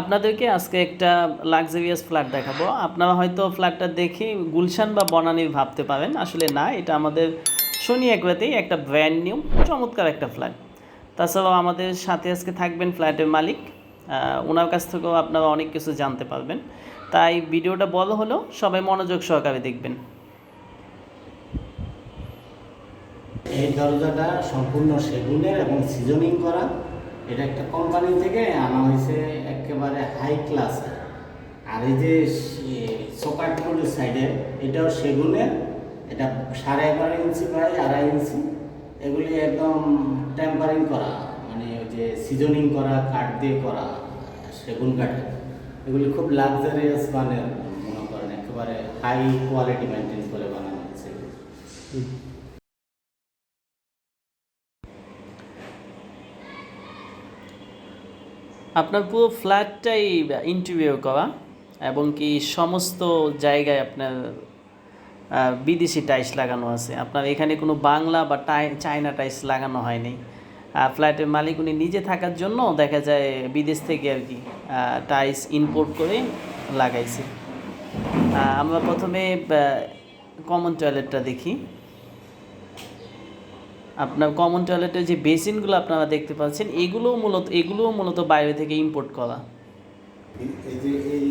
আপনাদেরকে আজকে একটা লাক্সারিয়াস ফ্ল্যাট দেখাবো। আপনারা হয়তো ফ্ল্যাটটা দেখে গুলশান বা বনানীর ভাবতে পারেন। আসলে না, এটা আমাদের শনি একরাতেই একটা ব্র্যান্ড নিউ চমৎকার একটা ফ্ল্যাট তাছাড়াও আমাদের সাথে আজকে থাকবেন ফ্ল্যাটের মালিক। ওনার কাছ থেকেও আপনারা অনেক কিছু জানতে পারবেন। তাই ভিডিওটা বড় হলেও সবাই মনোযোগ সহকারে দেখবেন। এই দরজাটা সম্পূর্ণ সেগুনের এবং সিজনিং করা। এটা একটা কোম্পানি থেকে আনা হয়েছে একেবারে হাই ক্লাস আর এই যে সোকাটগুলির সাইডে এটাও সেগুনের এটা সাড়ে এগারো ইঞ্চি বাই আড়াই ইঞ্চি, এগুলি একদম টেম্পারিং করা মানে ওই যে সিজনিং করা কাঠ দিয়ে করা, সেগুন কাঠের। এগুলি খুব লাক্সারিয়াস মানের, মনে করেন, একেবারে হাই কোয়ালিটি মেনটেন করে বানানো হচ্ছে আপনার পুরো ফ্ল্যাটটাই ইন্টারভিউ করা এবং কি সমস্ত জায়গায় আপনার বিদেশি টাইলস লাগানো আছে। আপনার এখানে কোনো বাংলা বা টাই, চায়না টাইলস লাগানো হয়নি। ফ্ল্যাটের মালিক উনি নিজে থাকার জন্য দেখা যায় বিদেশ থেকে আর কি টাইলস ইম্পোর্ট করে লাগাইছে। আমরা প্রথমে কমন টয়লেটটা দেখি। আপনার কমন টয়লেটের যে বেসিনগুলো আপনারা দেখতে পাচ্ছেন এগুলোও মূলত এগুলোও মূলত বাইরে থেকে ইম্পোর্ট করা। এই যে এই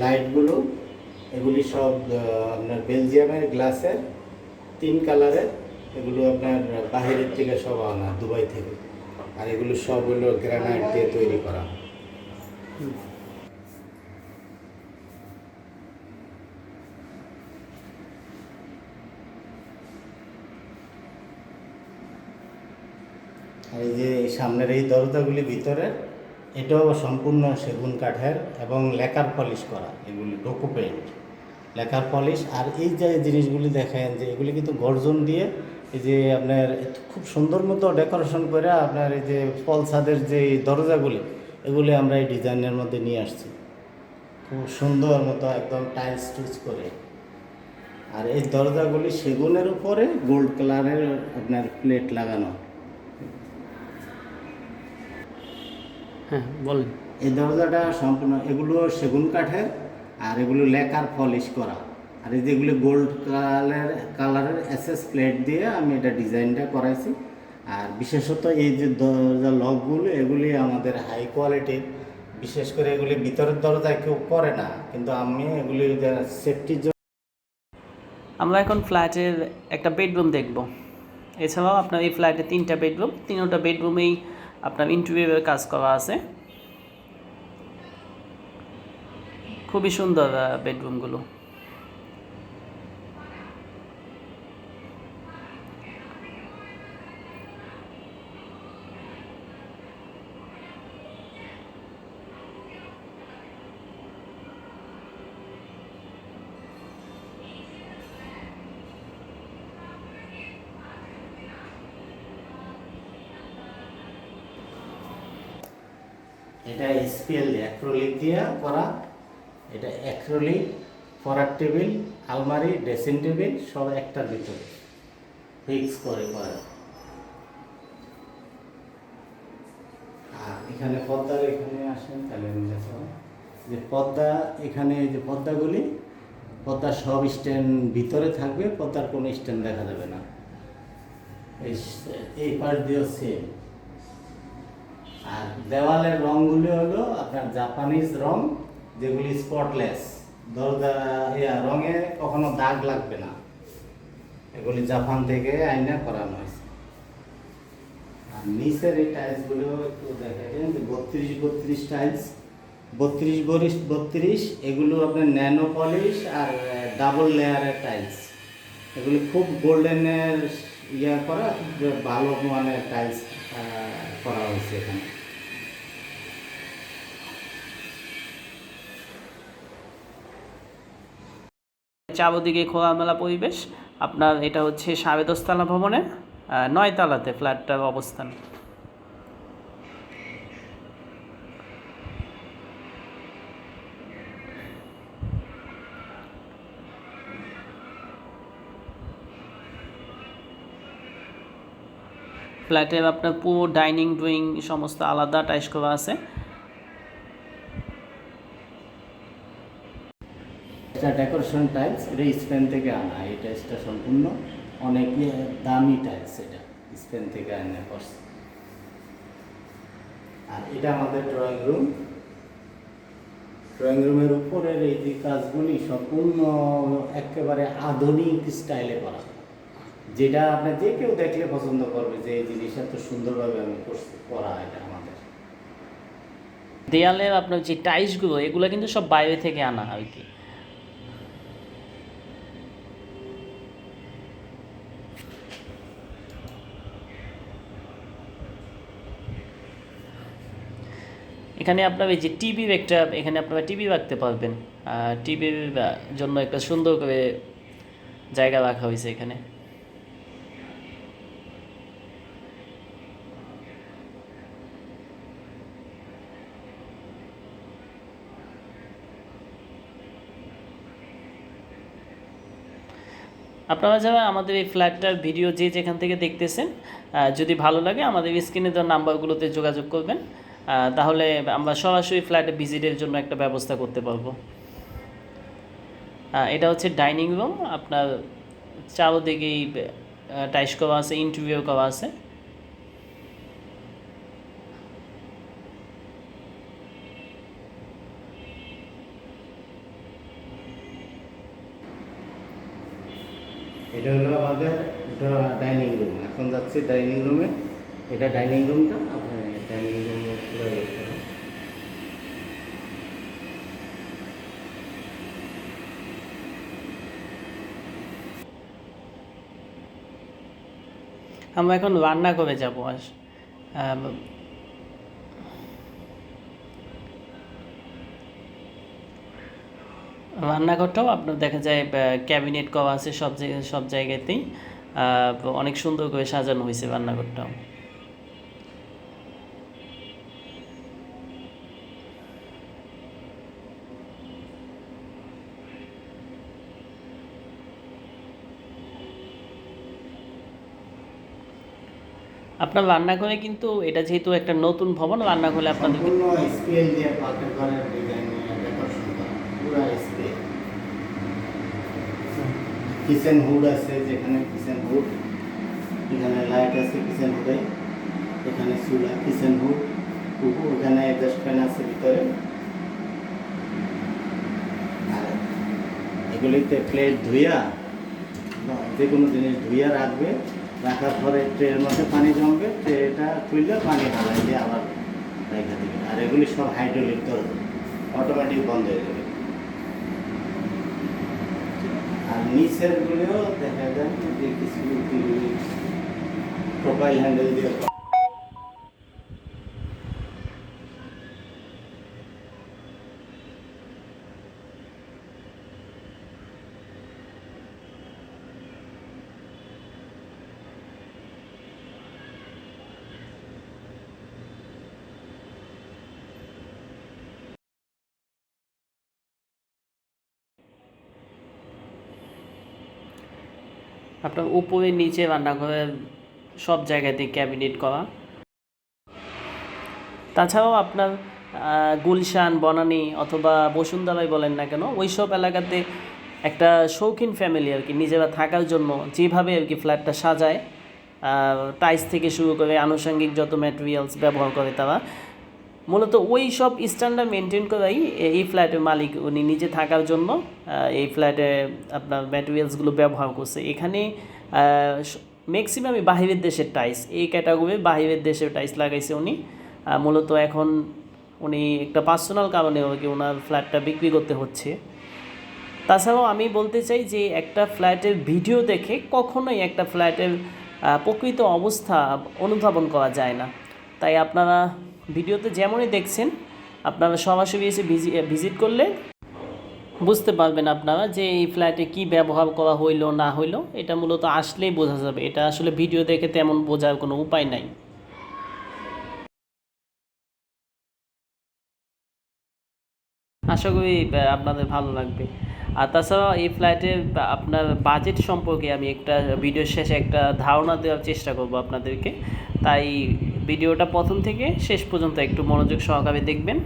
লাইটগুলো এগুলি সব আপনার বেলজিয়ামের গ্লাসের তিন কালারের এগুলো আপনার বাহিরের থেকে সব আনা দুবাই থেকে। আর এগুলো সব হলো গ্রানাইট দিয়ে তৈরি করা। এই যে সামনের এই দরজাগুলি ভিতরে, এটাও সম্পূর্ণ সেগুন কাঠের এবং লেকার পলিশ করা, এগুলি ডোকো পেন্ট লেকার পলিশ, আর এই যে জিনিসগুলি দেখেন যে এগুলি কিন্তু গর্জন দিয়ে এই যে আপনার খুব সুন্দর মতো ডেকোরেশন করে আপনার এই যে পলসাদের যে দরজাগুলি, এগুলি আমরা এই ডিজাইনের মধ্যে নিয়ে আসছি। খুব সুন্দর মতো একদম টাইলস টুইস করে। আর এই দরজাগুলি সেগুনের উপরে গোল্ড কালারের আপনার প্লেট লাগানো। হ্যাঁ বলেন। এই দরজাটা সম্পূর্ণ এগুলো সেগুন কাঠের আর এগুলো লেকার পলিশ করা। আর এই যেগুলো গোল্ড কালারের কালারের এসএস প্লেট দিয়ে আমি এটা ডিজাইনটা করাইছি। আর বিশেষত এই যে দরজা লকগুলো এগুলি আমাদের হাই কোয়ালিটির। বিশেষ করে এগুলি ভিতরের দরজায় কেউ করে না কিন্তু আমি এগুলি সেফটির জন্য আমরা এখন ফ্ল্যাটের একটা বেডরুম দেখব। এছাড়াও আপনার এই ফ্ল্যাটে তিনটা বেডরুম তিনটা বেডরুমেই আপনার ইন্টারভিউয়ের কাজ করা আছে। খুবই সুন্দর বেডরুমগুলো দিয়ে করা। এটা অ্যাক্রোলিক পড়ার টেবিল আলমারি ড্রেসিং টেবিল সব একটার ভিতরে। ফিক্স করে করা। আর এখানে পর্দার এখানে আসেন, তাহলে যে পর্দা, এখানে যে পর্দাগুলি, পর্দা সব স্ট্যান্ড ভিতরে থাকবে, পর্দার কোনো স্ট্যান্ড দেখা যাবে না। এই পার্ট দিয়েও সেম আর দেওয়ালের রঙগুলি হলো আপনার জাপানিজ রং, যেগুলি স্পটলেস দরজা, ইয়া, রঙে কখনো দাগ লাগবে না। এগুলি জাপান থেকে আইনা করানো হয়েছে। আর নিচের এই টাইলসগুলো একটু দেখাচ্ছেন যে বত্রিশ বত্রিশ টাইলস বত্রিশ বরিশ বত্রিশ, এগুলো আপনার ন্যানো পলিশ আর ডাবল লেয়ারের টাইলস এগুলি খুব গোল্ডেনের ইয়া করা, খুব ভালো মানের টাইলস করা হয়েছে এখানে। চারদিকে খোলামেলা পরিবেশ। আপনার এটা হচ্ছে সাবেদস্তলা ভবনের নয়তলাতে ফ্ল্যাটটার অবস্থান। ফ্ল্যাটে আপনার পুরো ডাইনিং ডুইং সমস্ত আলাদা টাইস করা আছে। এটা ডেকোরেশন টাইলস, এটা স্পেন থেকে আনা, এই টাইলসটা সম্পূর্ণ। অনেক ইয়ে, দামি টাইলস এটা, স্পেন থেকে আনা আর এটা আমাদের ড্রয়িং রুম ড্রয়িং রুমের উপরের এই যে কাজগুলি সম্পূর্ণ একেবারে আধুনিক স্টাইলে করা। হয় যেটা আপনি যে কেউ দেখলে পছন্দ করবে যে এই জিনিসটা এত সুন্দরভাবে আমি করছি, করা এটা আমাদের। দেয়ালে আপনার যে টাইলসগুলো, এগুলো কিন্তু সব বাইরে থেকে আনা আর কি? এখানে আপনার এই যে টিভি একটা এখানে আপনারা টিভি রাখতে পারবেন। টিভির জন্য একটা সুন্দর করে জায়গা রাখা হয়েছে এখানে। আপনারা যারা আমাদের এই ফ্ল্যাটটার ভিডিও যে যেখান থেকে দেখতেছেন যদি ভালো লাগে আমাদের স্ক্রিনে দেওয়া নাম্বারগুলোতে যোগাযোগ করবেন তাহলে আমরা সরাসরি ফ্ল্যাটে ভিজিটের জন্য একটা ব্যবস্থা করতে পারব। এটা হচ্ছে ডাইনিং রুম, আপনার চারোদিকেই টাইস করা আছে ইন্টারভিউ করা আছে। এটা হলো আমাদের ডাইনিং রুম এখন যাচ্ছি ডাইনিং রুমে এটা ডাইনিং রুমটা আপনার ডাইনিং রুম আমরা এখন রান্না করে যাব। আস রান্নাঘরটাও আপনার দেখা যায় ক্যাবিনেট করা আছে সব জায়গায় সব জায়গাতেই। অনেক সুন্দর করে সাজানো হয়েছে রান্নাঘরটাও। আপনার রান্নাঘরে কিন্তু এটা যেহেতু একটা নতুন ভবন, রান্নাঘরে আপনাদের সম্পূর্ণ স্কেল দিয়ে পাকের ঘরের ডিজাইন ডেকোরেশন করা পুরো স্কেল কিচেন হুড আছে, যেখানে কিচেন হুড এখানে লাইট আছে কিচেন হুডে এখানে চুলা কিচেন হুড ওখানে এডজাস্ট ফ্যান আছে ভিতরে। আর এগুলিতে প্লেট ধুইয়া যে কোনো জিনিস ধুইয়া রাখবে। রাখার পরে ট্রের মধ্যে পানি জমবে ট্রেটা খুললে পানি ঢালাই দিয়ে আবার রেখে দিবে। আর এগুলি সব হাইড্রোলিক তো অটোমেটিক বন্ধ হয়ে যাবে। আর নিচের গুলিও দেখা যায় যে কিছু প্রোফাইল হ্যান্ডেল দিয়ে আপনার উপরে নিচে রান্নাঘরের সব জায়গাতেই ক্যাবিনেট করা। তাছাড়াও আপনার গুলশান, বনানী অথবা বসুন্ধরাই বলেন না কেন ওই সব এলাকাতে একটা শৌখিন ফ্যামিলি আর কি, নিজেরা থাকার জন্য যেভাবে আর কি ফ্ল্যাটটা সাজায় টাইস থেকে শুরু করে আনুষঙ্গিক যত ম্যাটেরিয়ালস ব্যবহার করে তারা মূলত ওই সব স্ট্যান্ডার্ড মেনটেন করাই এই ফ্ল্যাটের মালিক। উনি নিজে থাকার জন্য এই ফ্ল্যাটে আপনার ম্যাটেরিয়ালসগুলো ব্যবহার করছে। এখানে ম্যাক্সিমামই বাহিরের দেশের টাইস এই ক্যাটাগরি বাহিরের দেশের টাইস লাগাইছে উনি। মূলত এখন উনি একটা পার্সোনাল কারণে ওকে ওনার ফ্ল্যাটটা বিক্রি করতে হচ্ছে। তাছাড়াও আমি বলতে চাই যে একটা ফ্ল্যাটের ভিডিও দেখে কখনোই একটা ফ্ল্যাটের প্রকৃত অবস্থা অনুধাবন করা যায় না। তাই আপনারা ভিডিওতে যেমনই দেখছেন, আপনারা সরাসরি এসে ভিজিট করলে বুঝতে পারবেন আপনারা যে এই ফ্ল্যাটে কি ব্যবহার করা হইল, না হইল। এটা মূলত আসলেই বোঝা যাবে। এটা আসলে ভিডিও দেখে তেমন বোঝার কোনো উপায় নাই। আশা করি আপনাদের ভালো লাগবে। আর তাছাড়া এই ফ্ল্যাটে আপনার বাজেট সম্পর্কে আমি একটা ভিডিওর শেষে একটা ধারণা দেওয়ার চেষ্টা করব আপনাদেরকে। তাই ভিডিওটা প্রথম থেকে শেষ পর্যন্ত একটু মনোযোগ সহকারে দেখবেন।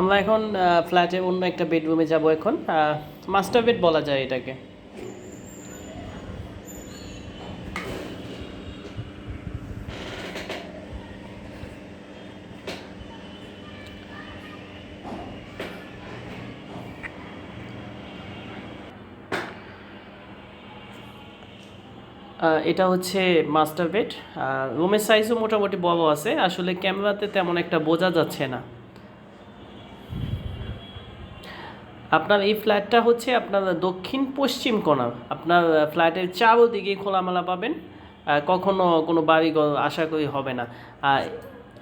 আমরা এখন ফ্ল্যাটে অন্য একটা বেডরুমে যাব এখন। মাস্টার বেড বলা যায় এটাকে। এটা হচ্ছে মাস্টার বেড রুমের সাইজও মোটামুটি বড় আছে। আসলে ক্যামেরাতে তেমন একটা বোঝা যাচ্ছে না। আপনার এই ফ্ল্যাটটা হচ্ছে আপনার দক্ষিণ পশ্চিম কোণার আপনার ফ্ল্যাটের চারোদিকে খোলামেলা পাবেন। কখনো কোনো বাড়িঘর আশা করি হবে না। আর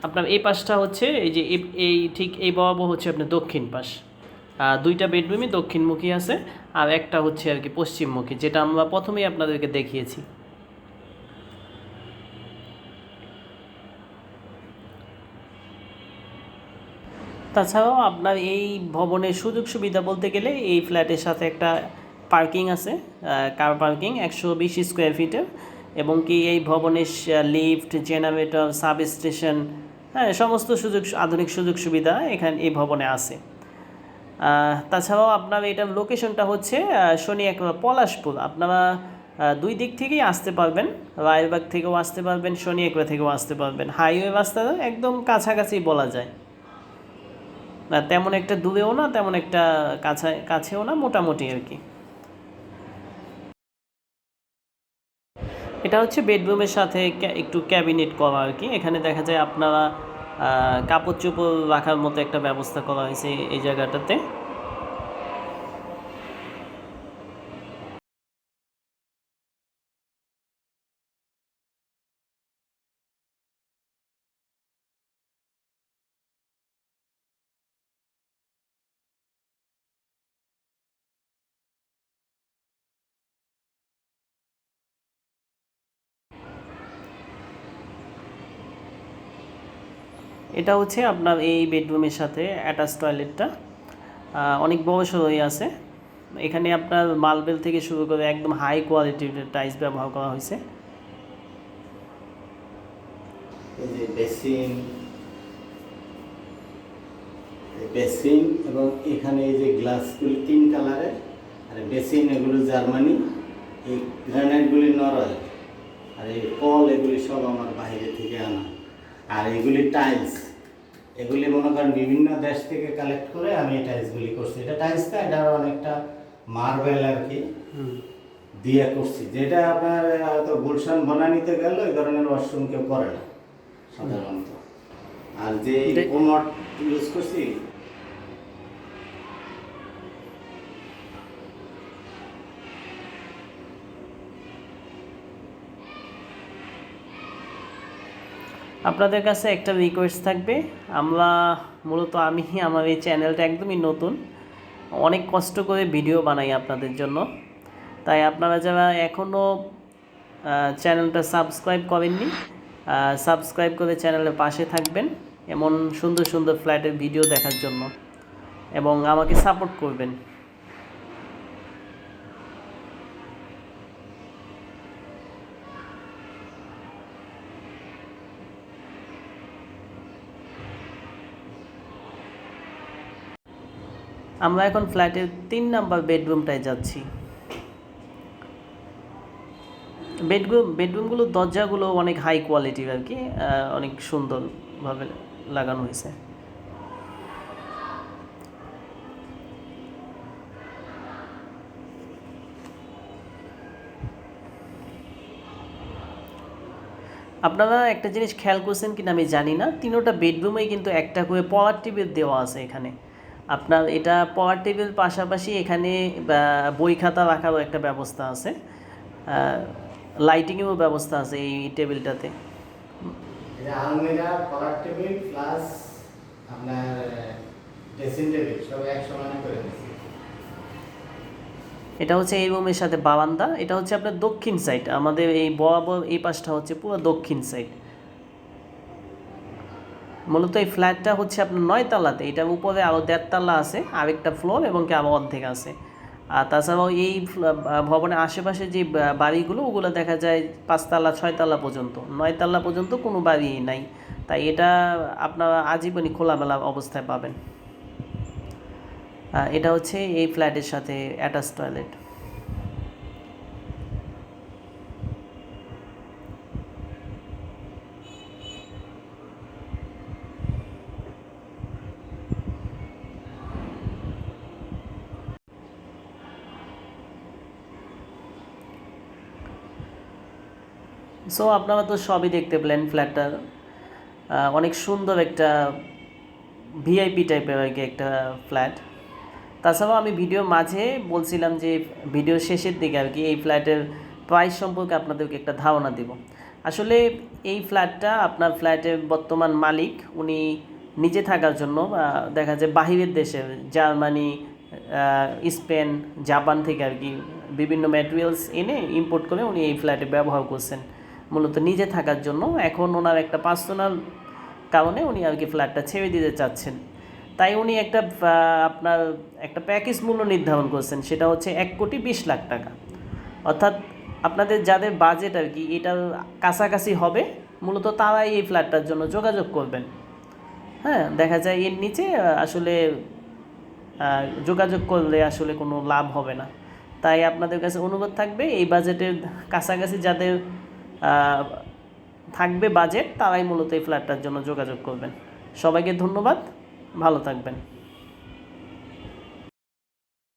আপনার এই পাশটা হচ্ছে এই যে এই- ঠিক এই বরাবর হচ্ছে আপনার দক্ষিণ পাশ। দুইটা বেডরুমই দক্ষিণমুখী আছে। আর একটা হচ্ছে আর কি পশ্চিমমুখী, যেটা আমরা প্রথমেই আপনাদেরকে দেখিয়েছি। তাছাড়াও আপনার এই ভবনের সুযোগ সুবিধা বলতে গেলে এই ফ্ল্যাটের সাথে একটা পার্কিং আছে কার পার্কিং একশো বিশ স্কোয়ার ফিটের এবং কি এই ভবনের লিফট জেনারেটর সাব স্টেশন হ্যাঁ সমস্ত সুযোগ, আধুনিক সুযোগ সুবিধা এখানে, এই ভবনে আছে। তাছাড়াও আপনার এটার লোকেশনটা হচ্ছে শনি এক পলাশপুর আপনারা দুই দিক থেকেই আসতে পারবেন। রায়বাগ থেকেও আসতে পারবেন, শনি একরা থেকেও আসতে পারবেন। হাইওয়ে রাস্তা একদম কাছাকাছি বলা যায়। তেমন একটা দূরেও না, তেমন একটা কাছে, কাছেও না, মোটামুটি আর কি। এটা হচ্ছে বেডরুমের সাথে একটু ক্যাবিনেট করা আর কি। এখানে দেখা যায় আপনারা কাপড় চোপড় রাখার মতো একটা ব্যবস্থা করা হয়েছে এই জায়গাটাতে। এটা হচ্ছে আপনার এই বেডরুমের সাথে অ্যাটাচ টয়লেটটা অনেক বড় সরই আছে। এখানে আপনার মালবেল থেকে শুরু করে একদম হাই কোয়ালিটির টাইলস ব্যবহার করা হয়েছে। বেসিন বেসিন এবং এখানে এই যে গ্লাসগুলি তিন কালারের আর বেসিন এগুলো জার্মানি, এই গ্রানাইটগুলি নরওয়ে, আর এই কল এগুলি সব আমার বাইরে থেকে আনা। আর এগুলি টাইলস এগুলি মনে করেন বিভিন্ন দেশ থেকে কালেক্ট করে আমি এই টাইলসগুলি করছি। এটা টাইলস না এটা অনেকটা মার্বেল আর কি দিয়ে করছি। যেটা আপনার হয়তো গুলশান বনানিতে গেল এই ধরনের ওয়াশরুম কেউ করে না সাধারণত। আর যে কোমর ইউজ করছি আপনাদের কাছে একটা রিকোয়েস্ট থাকবে। আমরা মূলত আমি, আমার এই চ্যানেলটা একদমই নতুন। অনেক কষ্ট করে ভিডিও বানাই আপনাদের জন্য। তাই আপনারা যারা এখনও চ্যানেলটা সাবস্ক্রাইব করেননি সাবস্ক্রাইব করে চ্যানেলের পাশে থাকবেন এমন সুন্দর সুন্দর ফ্ল্যাটের ভিডিও দেখার জন্য। এবং আমাকে সাপোর্ট করবেন। আমরা এখন ফ্ল্যাটের তিন নাম্বার বেডরুমটায় যাচ্ছি। বেডরুম বেডরুমগুলোর দরজাগুলো অনেক হাই কোয়ালিটির আর কি অনেক সুন্দরভাবে লাগানো হয়েছে। আপনারা একটা জিনিস খেয়াল করছেন কিনা আমি জানি না, তিনোটা বেডরুমেই কিন্তু একটা করে পাওয়ার টেবিল দেওয়া আছে এখানে। আপনার এটা পাওয়ার টেবিল পাশাপাশি এখানে বই খাতা রাখারও একটা ব্যবস্থা আছে। লাইটিংয়েরও ব্যবস্থা আছে এই টেবিলটাতে এটা টেবিল প্লাস আপনার ড্রেসিং টেবিল সব এক সমানে করে এটা হচ্ছে এই রুমের সাথে বারান্দা। এটা হচ্ছে আপনার দক্ষিণ সাইড আমাদের এই বরাবর এই পাশটা হচ্ছে পুরো দক্ষিণ সাইড মূলত এই ফ্ল্যাটটা হচ্ছে আপনার নয় তালাতে। এটার উপরে আরও দেড়তলা আছে, আরেকটা ফ্লোর এবং কি আরও অর্ধেক আছে। আর তাছাড়াও এই ভবনের আশেপাশে যে বাড়িগুলো, ওগুলো দেখা যায় পাঁচতলা ছয়তলা পর্যন্ত। নয়তলা পর্যন্ত কোনো বাড়ি নাই। তাই এটা আপনারা আজীবনই খোলামেলা অবস্থায় পাবেন। এটা হচ্ছে এই ফ্ল্যাটের সাথে অ্যাটাচ টয়লেট। সো আপনারা তো সবই দেখতে পেলেন ফ্ল্যাটটা অনেক সুন্দর একটা ভিআইপি টাইপের আর কি একটা ফ্ল্যাট তাছাড়াও আমি ভিডিও মাঝে বলছিলাম যে ভিডিও শেষের দিকে আর কি এই ফ্ল্যাটের প্রাইস সম্পর্কে আপনাদেরকে একটা ধারণা দেব। আসলে এই ফ্ল্যাটটা আপনার ফ্ল্যাটের বর্তমান মালিক, উনি নিজে থাকার জন্য দেখা যায় বাহিরের দেশের জার্মানি স্পেন, জাপান থেকে আর কি বিভিন্ন ম্যাটেরিয়ালস এনে ইম্পোর্ট করে উনি এই ফ্ল্যাটে ব্যবহার করছেন। মূলত নিজে থাকার জন্য। এখন ওনার একটা পার্সোনাল কারণে উনি আর কি ফ্ল্যাটটা ছেড়ে দিতে চাচ্ছেন। তাই উনি একটা আপনার একটা প্যাকেজ মূল্য নির্ধারণ করছেন। সেটা হচ্ছে এক কোটি বিশ লাখ টাকা। অর্থাৎ আপনাদের যাদের বাজেট আর কি, এটার কাছাকাছি হবে, মূলত তারাই এই ফ্ল্যাটটার জন্য যোগাযোগ করবেন। হ্যাঁ দেখা যায় এর নিচে আসলে যোগাযোগ করলে আসলে কোনো লাভ হবে না। তাই আপনাদের কাছে অনুরোধ থাকবে, এই বাজেটের কাছাকাছি যাদের থাকবে বাজেট তারাই মূলত এই ফ্ল্যাটটার জন্য যোগাযোগ করবেন। সবাইকে ধন্যবাদ ভালো থাকবেন।